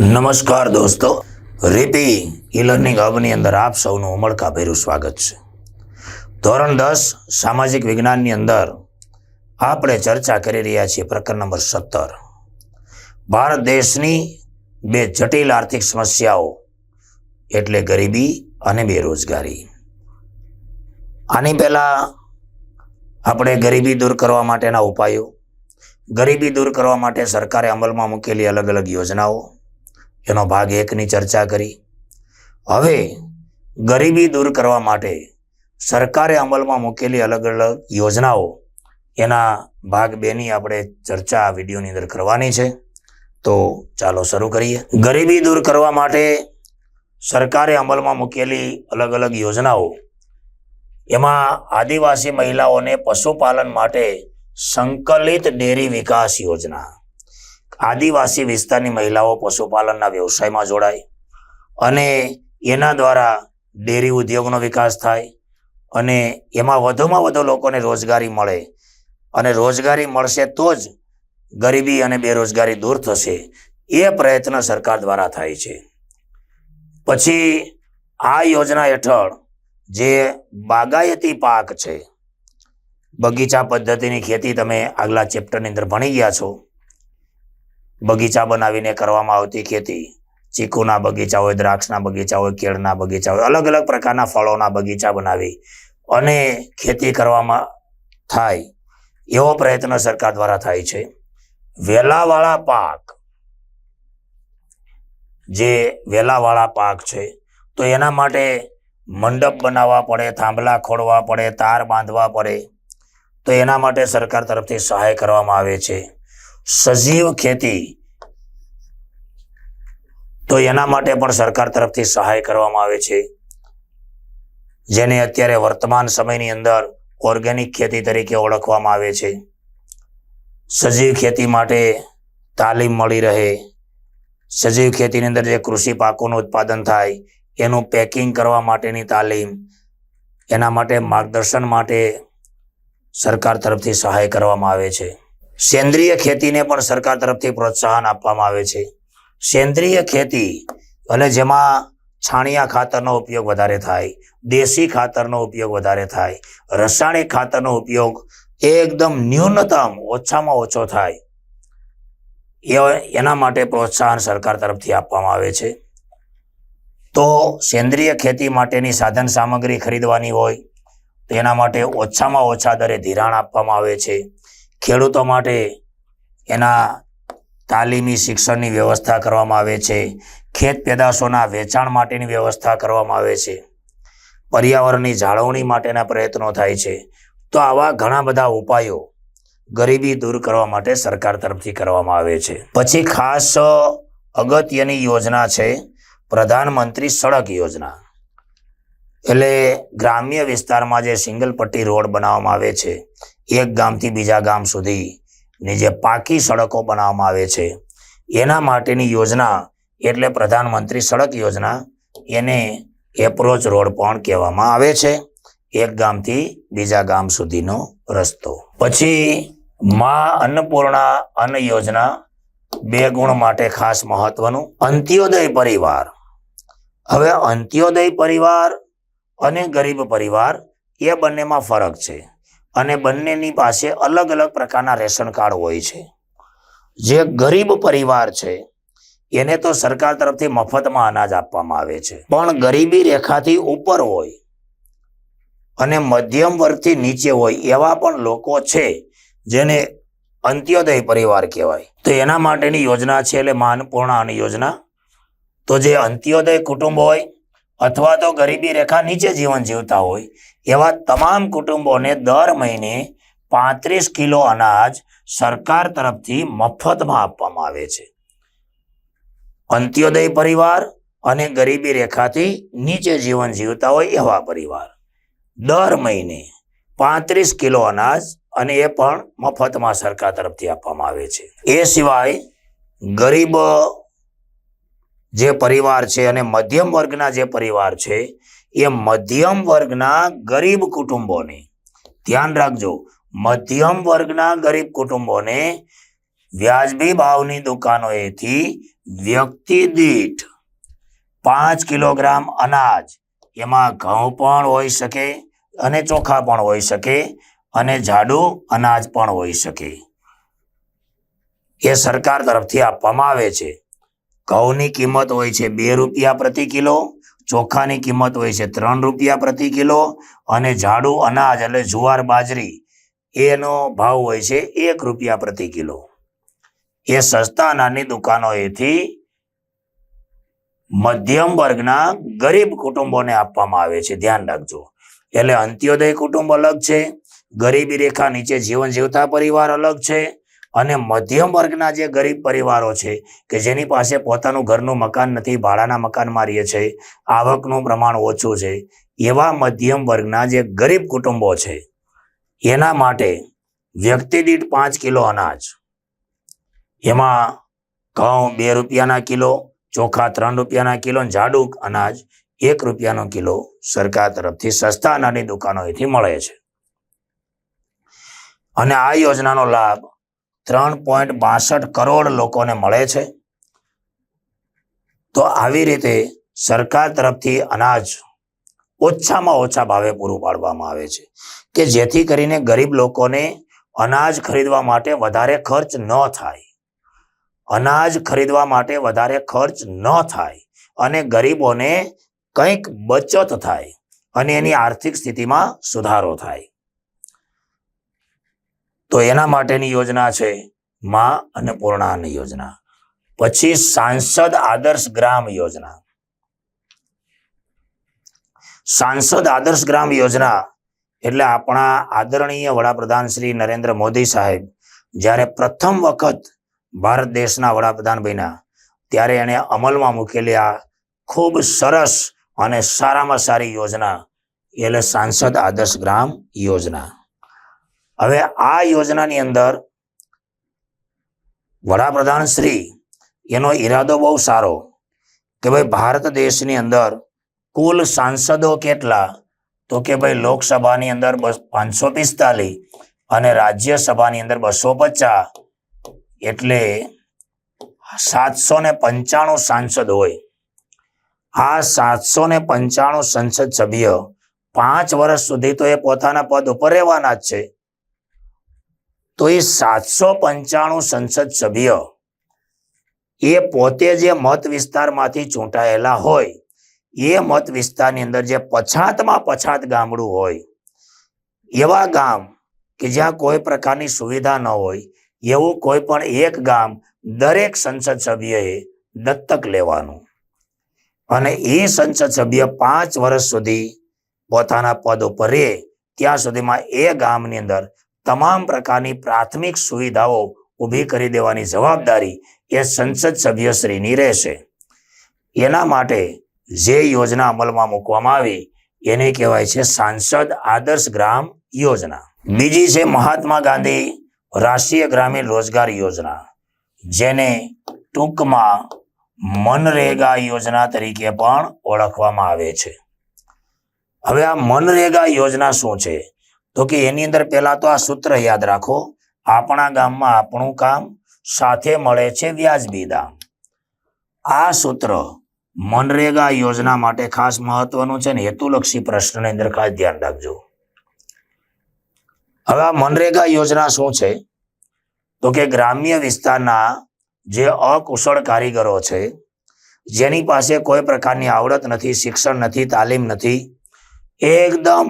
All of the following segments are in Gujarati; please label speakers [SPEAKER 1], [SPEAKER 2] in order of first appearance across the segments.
[SPEAKER 1] નમસ્કાર દોસ્તો. રીપી ઈ લર્નિંગ હબની અંદર આપ સૌનું ઉમળકાભેરું સ્વાગત છે. ધોરણ દસ, સામાજિક વિજ્ઞાનની અંદર આપણે ચર્ચા કરી રહ્યા છીએ પ્રકરણ નંબર સત્તર. ભારત દેશની બે જટિલ આર્થિક સમસ્યાઓ, એટલે ગરીબી અને બેરોજગારી. આની પહેલાં આપણે ગરીબી દૂર કરવા માટેના ઉપાયો, ગરીબી દૂર કરવા માટે સરકારે અમલમાં મૂકેલી અલગ અલગ યોજનાઓ એનો ભાગ એકની ચર્ચા કરી. હવે ગરીબી દૂર કરવા માટે સરકારે અમલમાં મૂકેલી અલગ અલગ યોજનાઓ, એના ભાગ બેની આપણે ચર્ચા આ વિડીયોની અંદર કરવાની છે. તો ચાલો શરૂ કરીએ. ગરીબી દૂર કરવા માટે સરકારે અમલમાં મૂકેલી અલગ અલગ યોજનાઓ. એમાં આદિવાસી મહિલાઓને પશુપાલન માટે સંકલિત ડેરી વિકાસ યોજના. આદિવાસી વિસ્તારની મહિલાઓ પશુપાલનના વ્યવસાયમાં જોડાય અને એના દ્વારા ડેરી ઉદ્યોગનો વિકાસ થાય અને એમાં વધુમાં વધુ લોકોને રોજગારી મળે અને રોજગારી મળશે તો જ ગરીબી અને બેરોજગારી દૂર થશે એ પ્રયત્ન સરકાર દ્વારા થાય છે. પછી આ યોજના હેઠળ જે બાગાયતી પાક છે, બગીચા પદ્ધતિની ખેતી તમે આગલા ચેપ્ટરની અંદર ભણી ગયા છો. બગીચા બનાવીને કરવામાં આવતી ખેતી. ચીકુના બગીચા હોય, દ્રાક્ષના બગીચા હોય, કેળના બગીચા હોય, અલગ અલગ પ્રકારના ફળોના બગીચા બનાવી અને ખેતી કરવામાં થાય એવો પ્રયત્ન સરકાર દ્વારા થાય છે. વેલાવાળા પાક, જે વેલાવાળા પાક છે, તો એના માટે મંડપ બનાવવા પડે, થાંભલા ખોડવા પડે, તાર બાંધવા પડે, તો એના માટે સરકાર તરફથી સહાય કરવામાં આવે છે. સજીવ ખેતી. તો એના માટે પણ સરકાર તરફથી સહાય કરવામાં આવે છે. જેને અત્યારે વર્તમાન સમયની અંદર ઓર્ગેનિક ખેતી તરીકે ઓળખવામાં આવે છે. સજીવ ખેતી માટે તાલીમ મળી રહે. સજીવ ખેતીની અંદર જે કૃષિ પાકોનું ઉત્પાદન થાય, એનું પેકિંગ કરવા માટેની તાલીમ, એના માટે માર્ગદર્શન માટે સરકાર તરફથી સહાય કરવામાં આવે છે. સેન્દ્રિય ખેતીને પણ સરકાર તરફથી પ્રોત્સાહન આપવામાં આવે છે. સેન્દ્રિય ખેતી એટલે જેમાં છાણિયા ખાતરનો ઉપયોગ વધારે થાય, દેશી ખાતરનો ઉપયોગ વધારે થાય, રાસાયણિક ખાતરનો ઉપયોગ એકદમ ન્યૂનતમ ઓછામાં ઓછો થાય. એના માટે પ્રોત્સાહન સરકાર તરફથી આપવામાં આવે છે. તો સેન્દ્રિય ખેતી માટેની સાધન સામગ્રી ખરીદવાની હોય, તો એના માટે ઓછામાં ઓછા દરે ધિરાણ આપવામાં આવે છે. ખેડૂતો માટે એના તાલીમી શિક્ષણની વ્યવસ્થા કરવામાં આવે છે. ખેત પેદાશોના વેચાણ માટેની વ્યવસ્થા કરવામાં આવે છે. પર્યાવરણની જાળવણી માટેના પ્રયત્નો થાય છે. તો આવા ઘણા બધા ઉપાયો ગરીબી દૂર કરવા માટે સરકાર તરફથી કરવામાં આવે છે. પછી ખાસ અગત્યની યોજના છે પ્રધાનમંત્રી સડક યોજના. એટલે ગ્રામ્ય વિસ્તારમાં જે સિંગલ પટ્ટી રોડ બનાવવામાં આવે છે એક ગામથી બીજા ગામ સુધીની જે પાકી સડકો બનાવવામાં આવે છે, એના માટેની યોજના એટલે પ્રધાનમંત્રી સડક યોજના, એને એપ્રોચ રોડ પણ કહેવામાં આવે છે, એક ગામથી બીજા ગામ સુધીનો રસ્તો. પછી મા અન્નપૂર્ણા અન્ન યોજના, બે ગુણ માટે ખાસ મહત્વનું, અંત્યોદય પરિવાર. હવે અંત્યોદય પરિવાર અને ગરીબ પરિવાર, એ બંનેમાં ફરક છે. અને બંનેની પાસે અલગ અલગ પ્રકારના રેશન કાર્ડ હોય છે. જે ગરીબ પરિવાર છે, એને તો સરકાર તરફથી મફતમાં અનાજ આપવામાં આવે છે. પણ ગરીબી રેખાથી ઉપર હોય અને મધ્યમ વર્ગથી નીચે હોય એવા પણ લોકો છે જેને અંત્યોદય પરિવાર કહેવાય. તો એના માટેની યોજના છે એટલે માનપૂર્ણાની યોજના. તો જે અંત્યોદય કુટુંબ હોય અથવા તો ગરીબી રેખા નીચે જીવન જીવતા હોય, એવા તમામ કુટુંબોને દર મહિને પાંત્રીસ કિલો અનાજ સરકાર તરફથી મફતમાં આપવામાં આવે છે. અંત્યોદય પરિવાર અને ગરીબી રેખાથી નીચે જીવન જીવતા હોય એવા પરિવાર. દર મહિને પાંત્રીસ કિલો અનાજ અને એ પણ મફતમાં સરકાર તરફથી આપવામાં આવે છે. એ સિવાય ગરીબ જે પરિવાર છે અને મધ્યમ વર્ગના જે પરિવાર છે, એ મધ્યમ વર્ગના ગરીબ કુટુંબોને, ધ્યાન રાખજો, મધ્યમ વર્ગના ગરીબ કુટુંબોને વ્યાજબી ભાવની દુકાનોએથી વ્યક્તિ દીઠ પાંચ કિલોગ્રામ અનાજ એમાં ઘઉં પણ હોઈ શકે અને ચોખા પણ હોઈ શકે અને જાડું અનાજ પણ હોઈ શકે. એ સરકાર તરફથી આપવામાં આવે છે. ઘઉંની કિંમત હોય છે બે રૂપિયા પ્રતિ કિલો, ચોખાની કિંમત હોય છે ત્રણ રૂપિયા પ્રતિ કિલો અને જાડું અનાજ એટલે જુવાર, બાજરી, એનો ભાવ હોય છે એક રૂપિયા પ્રતિ કિલો. એ સસ્તા અનાજની દુકાનોએથી મધ્યમ વર્ગના ગરીબ કુટુંબોને આપવામાં આવે છે. ધ્યાન રાખજો. એટલે અંત્યોદય કુટુંબ અલગ છે, ગરીબી રેખા નીચે જીવન જીવતા પરિવાર અલગ છે અને મધ્યમ વર્ગના જે ગરીબ પરિવારો છે, કે જેની પાસે પોતાનું ઘરનું મકાન નથી, ભાડાના મકાનમાં રહે છે, આવકનું પ્રમાણ ઓછું છે, એવા મધ્યમ વર્ગના જે ગરીબ કુટુંબો છે, એના માટે વ્યક્તિ દીઠ પાંચ કિલો અનાજ, એમાં ઘઉં બે રૂપિયાના કિલો, ચોખા ત્રણ રૂપિયાના કિલો જાડુક અનાજ એક રૂપિયાનો કિલો સરકાર તરફથી સસ્તા અનાજની દુકાનોએથી મળે છે. અને આ યોજનાનો લાભ ત્રણ પોઈન્ટ બાસઠ કરોડ લોકોને મળે છે. તો આવી રીતે સરકાર તરફથી અનાજ ઓછામાં ઓછા ભાવે પૂરું પાડવામાં આવે છે કે જેથી કરીને ગરીબ લોકોને અનાજ ખરીદવા માટે વધારે ખર્ચ ન થાય. અનાજ ખરીદવા માટે વધારે ખર્ચ ન થાય અને ગરીબોને કંઈક બચત થાય અને એની આર્થિક સ્થિતિમાં સુધારો થાય. તો એના માટેની યોજના છે માં અન્નપૂર્ણા યોજના. પછી સાંસદ આદર્શ ગ્રામ યોજના. સાંસદ આદર્શ ગ્રામ યોજના એટલે આપણા આદરણીય વડાપ્રધાન શ્રી નરેન્દ્ર મોદી સાહેબ જ્યારે પ્રથમ વખત ભારત દેશના વડાપ્રધાન બન્યા, ત્યારે એણે અમલમાં મૂકેલી આ ખૂબ સરસ અને સારામાં સારી યોજના એટલે સાંસદ આદર્શ ગ્રામ યોજના. હવે આ યોજનાની અંદર વડાપ્રધાન શ્રી, એનો ઈરાદો બહુ સારો કે ભાઈ ભારત દેશની અંદર કુલ સાંસદો કેટલા? તો કે ભાઈ લોકસભાની અંદર પાંચસો પિસ્તાલીસ અને રાજ્યસભાની અંદર બસો પચાસ. એટલે સાતસો ને પંચાણું સાંસદ હોય. આ સાતસો ને પંચાણું સંસદ સભ્ય પાંચ વર્ષ સુધી તો એ પોતાના પદ ઉપર રહેવાના જ છે. તો એ સાતસો પંચાણું સંસદ સભ્ય એ પોતે જે મત વિસ્તારમાંથી ચૂંટાયેલા હોય, એ મત વિસ્તારની અંદર જે પછાતમાં પછાત ગામડું હોય, એવા ગામ કે જ્યાં કોઈ પ્રકારની સુવિધા ન હોય, એવું કોઈ પણ એક ગામ દરેક સંસદ સભ્યએ દત્તક લેવાનું. અને એ સંસદ સભ્ય પાંચ વર્ષ સુધી પોતાના પદ ઉપર રહે, ત્યાં સુધીમાં એ ગામની અંદર તમામ પ્રકારની પ્રાથમિક સુવિધાઓ ઊભી કરી દેવાની જવાબદારી એ સંસદ સભ્યશ્રીની રહેશે. એના માટે જે યોજના અમલમાં મૂકવામાં આવી એને કહેવાય છે સાંસદ આદર્શ ગ્રામ યોજના. બીજી છે મહાત્મા ગાંધી રાષ્ટ્રીય ગ્રામીણ રોજગાર યોજના, જેને ટૂંકમાં મનરેગા યોજના તરીકે પણ ઓળખવામાં આવે છે. હવે આ મનરેગા યોજના શું છે? તો કે એની અંદર પહેલા તો આ સૂત્ર યાદ રાખો. આપણા ગામમાં આપણું કામ સાથે મળે છે વ્યાજબી દામ. આ સૂત્ર મનરેગા યોજના માટે ખાસ મહત્વનું છે ને હેતુલક્ષી પ્રશ્નની અંદર ખાસ ધ્યાન રાખજો. હવે આ મનરેગા યોજના શું છે? તો કે ગ્રામ્ય વિસ્તારના જે અકુશળ કારીગરો છે, જેની પાસે કોઈ પ્રકારની આવડત નથી, શિક્ષણ નથી, તાલીમ નથી, એકદમ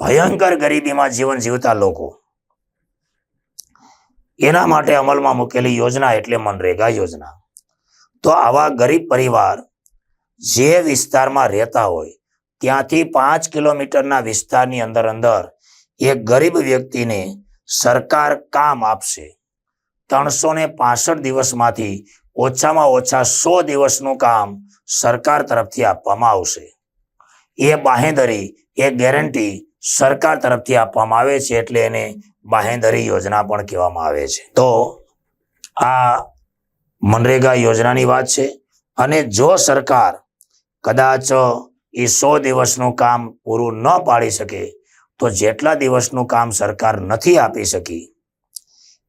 [SPEAKER 1] ભયંકર ગરીબીમાં જીવન જીવતા લોકો. એના માટે અમલમાં મૂકેલી યોજના એટલે મનરેગા યોજના. તો આવા ગરીબ પરિવાર જે વિસ્તારમાં રહેતા હોય, ત્યાંથી પાંચ કિલોમીટરના વિસ્તારની અંદર અંદર એક ગરીબ વ્યક્તિને સરકાર કામ આપશે. ત્રણસો ને પાસઠ દિવસમાંથી ઓછામાં ઓછા સો દિવસનું કામ સરકાર તરફથી આપવામાં આવશે. એ બાહેંધરી, એ ગેરંટી સરકાર તરફથી આપવામાં આવે છે એટલે એને બાહેંધરી યોજના પણ કહેવામાં આવે છે. તો આ મનરેગા યોજનાની વાત છે અને જો સરકાર કદાચ એ સો દિવસનું કામ પૂરું ન પાડી શકે, તો જેટલા દિવસનું કામ સરકાર નથી આપી શકી,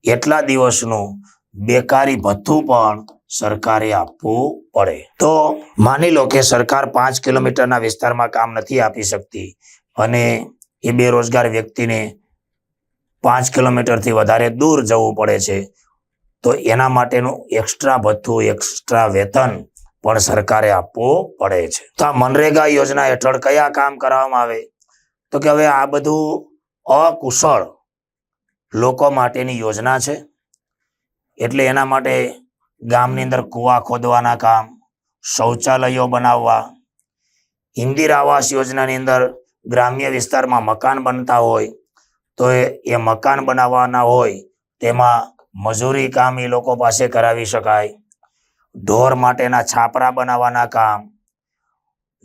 [SPEAKER 1] એટલા દિવસનું બેકારી ભથ્થું પણ સરકારે આપવું પડે. તો માની લો કે સરકાર પાંચ કિલોમીટરના વિસ્તારમાં કામ નથી આપી શકતી અને એ બેરોજગાર વ્યક્તિને પાંચ કિલોમીટરથી વધારે દૂર જવું પડે છે, તો એના માટેનું એક્સ્ટ્રા ભથ્થું એક્સ્ટ્રા વેતન પણ સરકારે આપવું પડે છે. તો આ મનરેગા યોજના હેઠળ કયા કામ કરવામાં આવે? તો કે હવે આ બધું અકુશળ લોકો માટેની યોજના છે, એટલે એના માટે ગામની અંદર કૂવા ખોદવાના કામ, શૌચાલયો બનાવવા, ઇન્દિરા આવાસ યોજનાની અંદર ગ્રામ્ય વિસ્તારમાં મકાન બનતા હોય, તો એ મકાન બનાવવાના હોય, તેમાં મજૂરી કામ એ લોકો પાસે કરાવી શકાય. ઢોર માટેના છાપરા બનાવવાના કામ,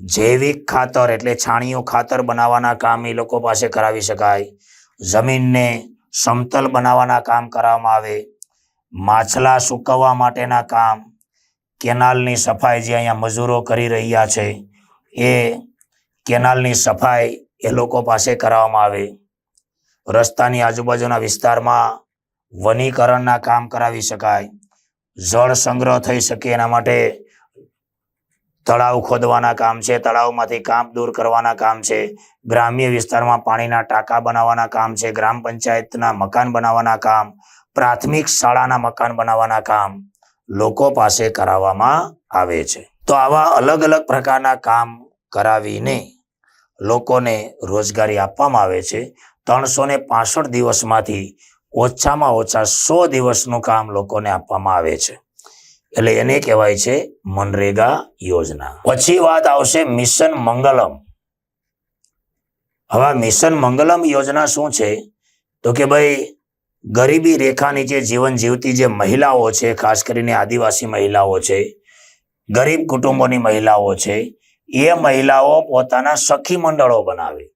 [SPEAKER 1] જૈવિક ખાતર એટલે છાણિયું ખાતર બનાવવાના કામ એ લોકો પાસે કરાવી શકાય. જમીનને સમતલ બનાવવાના કામ કરવામાં આવે. માછલા સૂકવવા માટેના કામ, કેનાલની સફાઈ જે અહીંયા મજૂરો કરી રહ્યા છે, એ કેનાલની સફાઈ એ લોકો પાસે કરાવવામાં આવે. રસ્તાની આજુબાજુના વિસ્તારમાં વનીકરણના કામ કરાવી શકાય. જળ સંગ્રહ થઈ શકે એના માટે તળાવ ખોદવાના કામ છે, તળાવમાંથી કામ દૂર કરવાના કામ છે, ગ્રામ્ય વિસ્તારમાં પાણીના ટાંકા બનાવવાના કામ છે, ગ્રામ પંચાયતના મકાન બનાવવાના કામ, પ્રાથમિક શાળાના મકાન બનાવવાના કામ લોકો પાસે કરાવવામાં આવે છે. તો આવા અલગ અલગ પ્રકારના કામ કરાવીને લોકોને રોજગારી આપવામાં આવે છે. ત્રણસો ને પાસઠ દિવસમાંથી ઓછામાં ઓછા સો દિવસનું કામ લોકોને આપવામાં આવે છે. એટલે એને કહેવાય છે મનરેગા યોજના. પછી વાત આવશે મિશન મંગલમ. હવે મિશન મંગલમ યોજના શું છે? તો કે ભાઈ, ગરીબી રેખા નીચે જીવન જીવતી જે મહિલાઓ છે, ખાસ કરીને આદિવાસી મહિલાઓ છે, ગરીબ કુટુંબોની મહિલાઓ છે એ મહિલાઓ પોતાના સખી મંડળો બનાવે.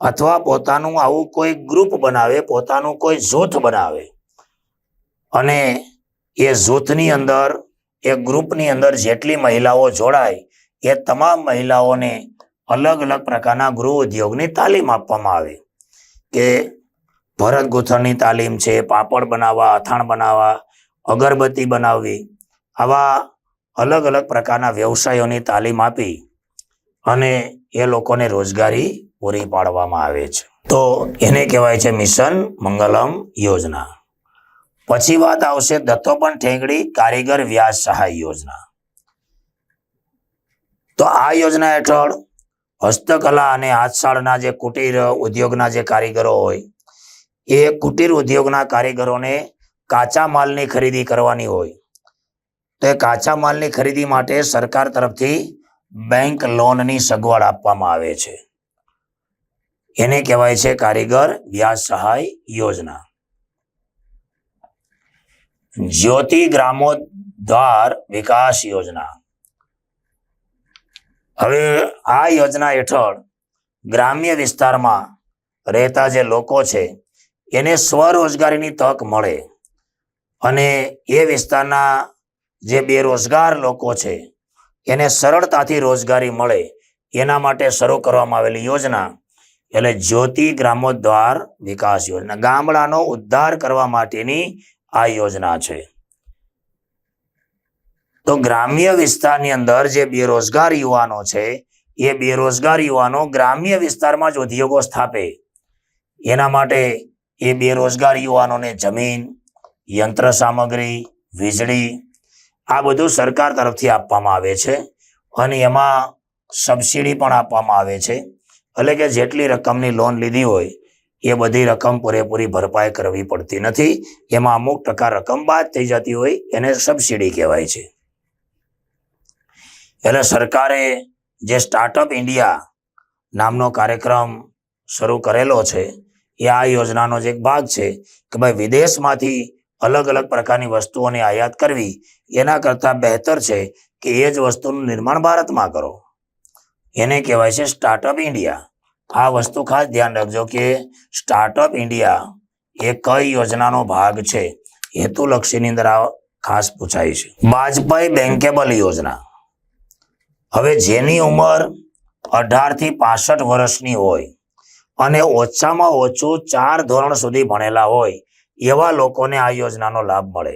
[SPEAKER 1] અથવા પોતાનું આવું કોઈ ગ્રુપ બનાવે, પોતાનું કોઈ જૂથ બનાવે. અને એ જૂથની અંદર, એ ગ્રુપની અંદર જેટલી મહિલાઓ જોડાય, એ તમામ મહિલાઓને અલગ અલગ પ્રકારના ગૃહ ઉદ્યોગની તાલીમ આપવામાં આવે. કે ભરત ગૂંથણની તાલીમ છે, પાપડ બનાવવા, અથાણ બનાવવા, અગરબત્તી બનાવવી, આવા અલગ અલગ પ્રકારના વ્યવસાયોની તાલીમ આપી અને એ લોકોને રોજગારી પૂરી પાડવામાં આવે છે. તો એને કહેવાય છે મિશન મંગલમ યોજના. પછી વાત આવશે દત્તોપન ઠેંગડી કારીગર વ્યાજ સહાય યોજના. તો આ યોજના હેઠળ હસ્તકલા અને હાથશાળના જે કુટીર ઉદ્યોગના જે કારીગરો હોય, એ કુટીર ઉદ્યોગના કારીગરોને કાચા માલની ખરીદી કરવાની હોય. તો એ કાચા માલની ખરીદી માટે સરકાર તરફથી બેંક લોનની સગવડ આપવામાં આવે છે. એને કહેવાય છે કારીગર વ્યાજ સહાય યોજના. જ્યોતિ ગ્રામોદ્ધાર વિકાસ યોજના. હવે આ યોજના હેઠળ ગ્રામ્ય વિસ્તારમાં રહેતા જે લોકો છે, એને સ્વરોજગારીની તક મળે. અને એ વિસ્તારના જે બેરોજગાર લોકો છે એને સરળતાથી રોજગારી મળે. એના માટે શરૂ કરવામાં આવેલી યોજના એટલે જ્યોતિ ગ્રામોદ્વાર વિકાસ યોજના. ગામડાનો ઉદ્ધાર કરવા માટેની આ યોજના છે. તો ગ્રામ્ય વિસ્તારની અંદર જે બેરોજગાર યુવાનો છે, એ બેરોજગાર યુવાનો ગ્રામ્ય વિસ્તારમાં જ ઉદ્યોગો સ્થાપે. એના માટે એ બેરોજગાર યુવાનોને જમીન, યંત્ર સામગ્રી, વીજળી આ બધું સરકાર તરફથી આપવામાં આવે છે અને એમાં સબસિડી પણ આપવામાં આવે છે. એટલે કે જેટલી રકમની લોન લીધી હોય, એ બધી રકમ પૂરેપૂરી ભરપાઈ કરવી પડતી નથી. એમાં અમુક ટકા રકમ બાદ થઈ જતી હોય, એને સબસિડી કહેવાય છે. એટલે સરકારે જે સ્ટાર્ટઅપ ઇન્ડિયા નામનો કાર્યક્રમ શરૂ કરેલો છે, એ આ યોજનાનો જ એક ભાગ છે કે ભાઈ વિદેશમાંથી અલગ અલગ પ્રકારની વસ્તુઓની આયાત કરવી એના કરતાં બહેતર છે કે એ જ વસ્તુનું નિર્માણ ભારતમાં કરો. એને કહેવાય છે સ્ટાર્ટઅપ ઇન્ડિયા. આ વસ્તુ ખાસ ધ્યાન રાખજો કે સ્ટાર્ટઅપ ઇન્ડિયા એ કઈ યોજનાનો ભાગ છે હેતુલક્ષીની અંદર આ ખાસ પૂછાય છે. વાજપાઈ બેન્કેબલ યોજના. હવે જેની ઉંમર અઢારથી પાસઠ વર્ષની હોય અને ઓછામાં ઓછું ચાર ધોરણ સુધી ભણેલા હોય એવા લોકોને આ યોજનાનો લાભ મળે.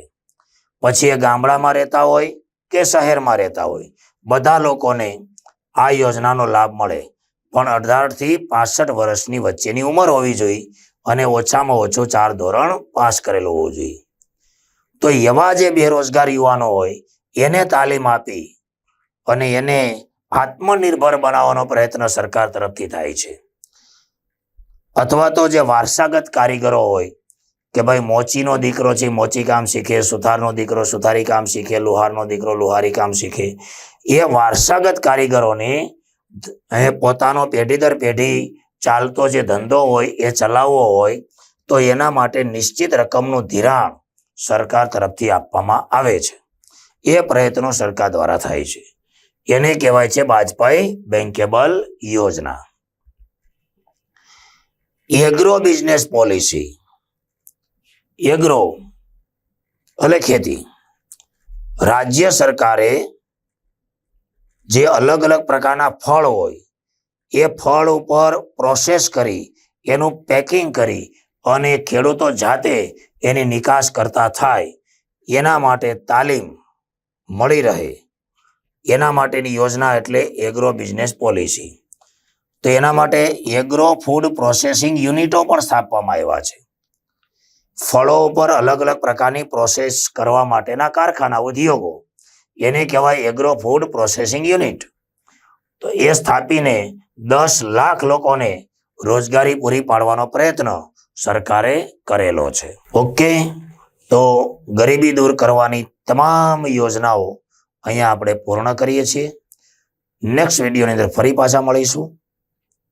[SPEAKER 1] પછી એ ગામડામાં રહેતા હોય કે શહેરમાં રહેતા હોય, બધા લોકોને આ યોજનાનો લાભ મળે. પણ અઢારથી પાસઠ વર્ષની વચ્ચેની ઉંમર હોવી જોઈએ અને ઓછામાં ઓછું ચાર ધોરણ પાસ કરેલું હોવું જોઈએ. તો એવા જે બેરોજગાર યુવાનો હોય, એને તાલીમ આપી અને એને આત્મનિર્ભર બનાવવાનો પ્રયત્ન સરકાર તરફથી થાય છે. અથવા તો જે વારસાગત કારીગરો હોય કે ભાઈ મોચીનો દીકરો છે, મોચી કામ શીખે, સુથારનો દીકરો, સુથારી કામ શીખે, લુહારનો દીકરો, લુહારી કામ શીખે. એ વારસાગત કારીગરોને પોતાનો પેઢી દર પેઢી ચાલતો જે ધંધો હોય, એ ચલાવવો હોય, તો એના માટે નિશ્ચિત રકમનું ધિરાણ સરકાર તરફથી આપવામાં આવે છે. એ પ્રયત્નો સરકાર દ્વારા થાય છે. એને કહેવાય છે વાજપાઈ બેન્કેબલ યોજના. Agro business policy. એગ્રો એટલે ખેતી. રાજ્ય સરકારે જે અલગ અલગ પ્રકારના ફળ હોય, એ ફળ ઉપર પ્રોસેસ કરી, એનું પેકિંગ કરી અને ખેડૂતો જાતે એની નિકાસ કરતા થાય, એના માટે તાલીમ મળી રહે. એના માટેની યોજના એટલે એગ્રો બિઝનેસ પોલિસી. તો એના માટે એગ્રો ફૂડ પ્રોસેસિંગ યુનિટો પણ સ્થાપવામાં આવ્યા છે. ફળો ઉપર અલગ અલગ પ્રકારની પ્રોસેસ કરવા માટેના કારખાના ઉદ્યોગો. એને કહેવાય એગ્રો ફૂડ પ્રોસેસિંગ યુનિટ તો એ સ્થાપીને દસ લાખ લોકોને રોજગારી પૂરી પાડવાનો પ્રયત્ન સરકારે કરેલો છે. ઓકે તો ગરીબી દૂર કરવાની તમામ યોજનાઓ અહીંયા આપણે પૂર્ણ કરીએ છીએ. નેક્સ્ટ વિડીયોની અંદર ફરી પાછા મળીશું.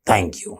[SPEAKER 1] Thank you